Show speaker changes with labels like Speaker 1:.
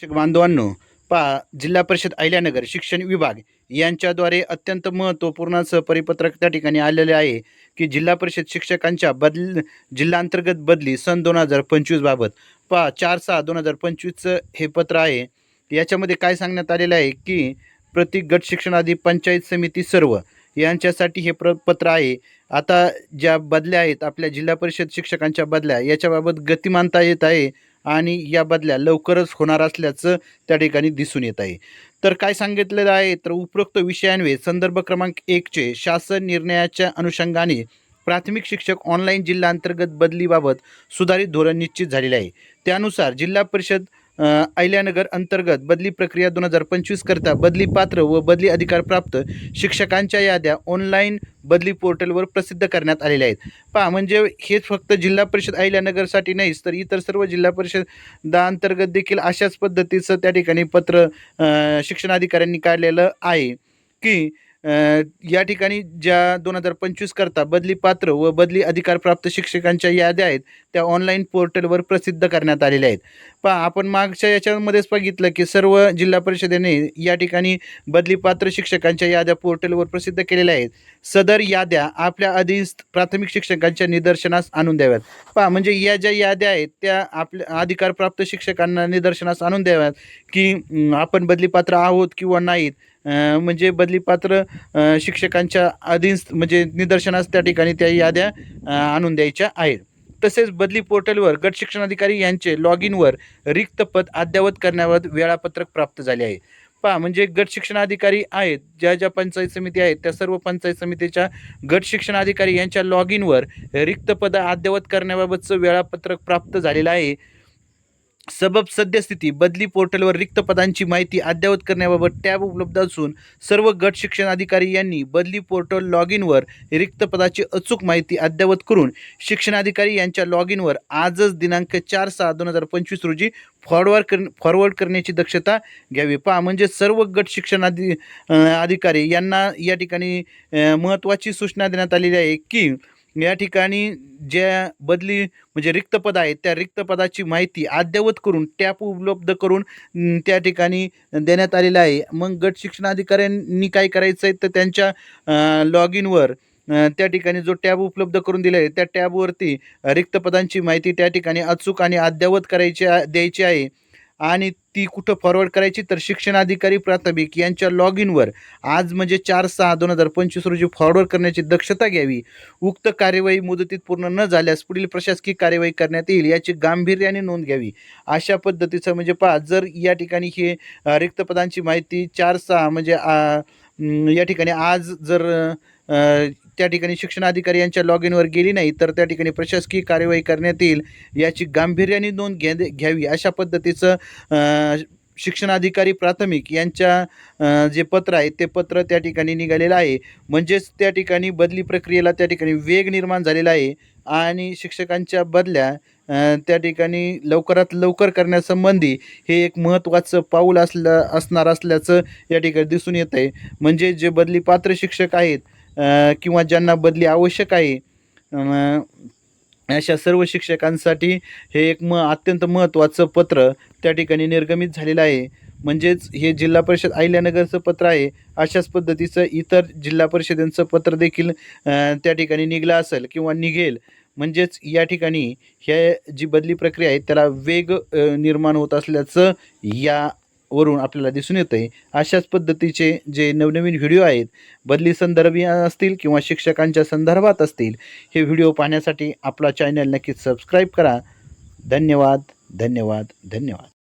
Speaker 1: शिक्षक बांधवांनो पहा जिल्हा परिषद अहिल्यानगर शिक्षण विभाग यांच्याद्वारे अत्यंत महत्त्वपूर्ण असं परिपत्रक त्या ठिकाणी आलेले आहे की जिल्हा परिषद शिक्षकांच्या बदल जिल्हांतर्गत बदली सन दोन हजार पंचवीसबाबत पहा चार सहा दोन हजार पंचवीसचं हे पत्र आहे. याच्यामध्ये काय सांगण्यात आलेलं आहे की प्रति गट शिक्षणाधी पंचायत समिती सर्व यांच्यासाठी हे प्र पत्र आहे. आता ज्या बदल्या आहेत आपल्या जिल्हा परिषद शिक्षकांच्या बदल्या याच्याबाबत गतिमानता येत आहे. आणि या बदल्या लवकरच होणार असल्याचं त्या ठिकाणी दिसून येत आहे. तर काय सांगितलेलं आहे? तर उपरोक्त विषयांवे संदर्भ क्रमांक एकचे शासन निर्णयाच्या अनुषंगाने प्राथमिक शिक्षक ऑनलाईन जिल्हा अंतर्गत बदलीबाबत सुधारित धोरण निश्चित झालेले आहे. त्यानुसार जिल्हा परिषद अहिल्यानगर अंतर्गत बदली प्रक्रिया दोन हजार पंचवीस करता बदली पात्र व बदली अधिकार प्राप्त शिक्षकांच्या याद्या ऑनलाईन बदली पोर्टलवर प्रसिद्ध करण्यात आलेल्या आहेत. पहा म्हणजे हेच फक्त जिल्हा परिषद अहिल्यानगरसाठी नाहीच तर इतर सर्व जिल्हा परिषदांतर्गत देखील अशाच पद्धतीचं त्या ठिकाणी पत्र शिक्षणाधिकाऱ्यांनी काढलेलं आहे की या ठिकाणी ज्या दोन हजार पंचवीस करता बदली पात्र व बदली अधिकार प्राप्त शिक्षकांच्या याद्या आहेत त्या ऑनलाईन पोर्टलवर प्रसिद्ध करण्यात आलेल्या आहेत. पहा आपण मागच्या याच्यामध्येच बघितलं की सर्व जिल्हा परिषदेने या ठिकाणी बदली पात्र शिक्षकांच्या याद्या पोर्टलवर प्रसिद्ध केलेल्या आहेत. सदर याद्या आपल्या अधीनस्थ प्राथमिक शिक्षकांच्या निदर्शनास आणून द्याव्यात. पहा म्हणजे या ज्या याद्या आहेत त्या आपल्या अधिकारप्राप्त शिक्षकांना निदर्शनास आणून द्याव्यात की आपण बदली पात्र आहोत किंवा नाहीत म्हणजे बदली पात्र शिक्षकांच्या अधीन म्हणजे निदर्शनास त्या ठिकाणी त्या याद्या आणून द्यायच्या आहेत. तसेच बदली पोर्टलवर गट शिक्षणाधिकारी यांचे लॉग इनवर रिक्त पद अद्ययावत करण्याबाबत वेळापत्रक प्राप्त झाले आहे. पहा म्हणजे गट शिक्षणाधिकारी आहेत ज्या ज्या पंचायत समिती आहेत त्या सर्व पंचायत समितीच्या गट शिक्षणाधिकारी यांच्या लॉग इनवर रिक्त पद अद्ययावत करण्याबाबतचं वेळापत्रक प्राप्त झालेलं आहे. सबब सद्यस्थिती बदली पोर्टलवर रिक्त पदांची माहिती अद्ययावत करण्याबाबत टॅब उपलब्ध असून सर्व गट शिक्षण अधिकारी यांनी बदली पोर्टल लॉग इनवर रिक्त पदाची अचूक माहिती अद्ययावत करून शिक्षणाधिकारी यांच्या लॉग इनवर आजच दिनांक चार सहा दोन हजार पंचवीस रोजी फॉरवर्ड कर फॉरवर्ड करण्याची दक्षता घ्यावी. पहा म्हणजे सर्व गट शिक्षणाधि अधिकारी यांना या ठिकाणी महत्त्वाची सूचना देण्यात आलेली आहे की या ठिकाणी ज्या बदली म्हणजे रिक्त पद आहेत त्या रिक्त पदाची माहिती अद्ययावत करून टॅप उपलब्ध करून त्या ठिकाणी देण्यात आलेलं आहे. मग गट शिक्षणाधिकाऱ्यांनी काय करायचं आहे तर त्यांच्या लॉग इनवर त्या ठिकाणी जो टॅब उपलब्ध करून दिला आहे त्या टॅबवरती रिक्त पदांची माहिती त्या ठिकाणी अचूक आणि अद्ययावत करायची द्यायची आहे. आणि ती कुठं फॉरवर्ड करायची तर शिक्षणाधिकारी प्राथमिक यांच्या लॉग इनवर आज म्हणजे चार सहा दोन हजार पंचवीस रोजी फॉरवर्ड करण्याची दक्षता घ्यावी. उक्त कार्यवाही मुदतीत पूर्ण न झाल्यास पुढील प्रशासकीय कार्यवाही करण्यात येईल याची गांभीर्याने नोंद घ्यावी. अशा पद्धतीचं म्हणजे पहा जर या ठिकाणी हे रिक्त पदांची माहिती चार सहा म्हणजे या ठिकाणी आज जर त्या ठिकाणी शिक्षणाधिकारी यांच्या लॉग इनवर गेली नाही तर त्या ठिकाणी प्रशासकीय कार्यवाही करण्यात येईल याची गांभीर्याने नोंद घ्या घ्यावी अशा पद्धतीचं शिक्षणाधिकारी प्राथमिक यांच्या जे पत्र आहे ते पत्र त्या ठिकाणी निघालेलं आहे. म्हणजेच त्या ठिकाणी बदली प्रक्रियेला त्या ठिकाणी वेग निर्माण झालेला आहे आणि शिक्षकांच्या बदल्या त्या ठिकाणी लवकरात लवकर करण्यासंबंधी हे एक महत्त्वाचं पाऊल असलं असणार असल्याचं या ठिकाणी दिसून येत आहे म्हणजे जे बदली पात्र शिक्षक आहेत किंवा ज्यांना बदली आवश्यक आहे अशा सर्व शिक्षकांसाठी हे एक म अत्यंत महत्त्वाचं पत्र त्या ठिकाणी निर्गमित झालेलं आहे. म्हणजेच हे जिल्हा परिषद अहिल्यानगरचं पत्र आहे. अशाच पद्धतीचं इतर जिल्हा परिषदेंचं पत्र देखील त्या ठिकाणी निघलं असेल किंवा निघेल. म्हणजेच या ठिकाणी ह्या जी बदली प्रक्रिया आहे त्याला वेग निर्माण होत असल्याचं या वरून आपल्याला दिसून येतं आहे अशाच पद्धतीचे जे नवनवीन व्हिडिओ आहेत बदली संदर्भी असतील किंवा शिक्षकांच्या संदर्भात असतील हे व्हिडिओ पाहण्यासाठी आपला चॅनल नक्कीच सबस्क्राईब करा. धन्यवाद धन्यवाद धन्यवाद.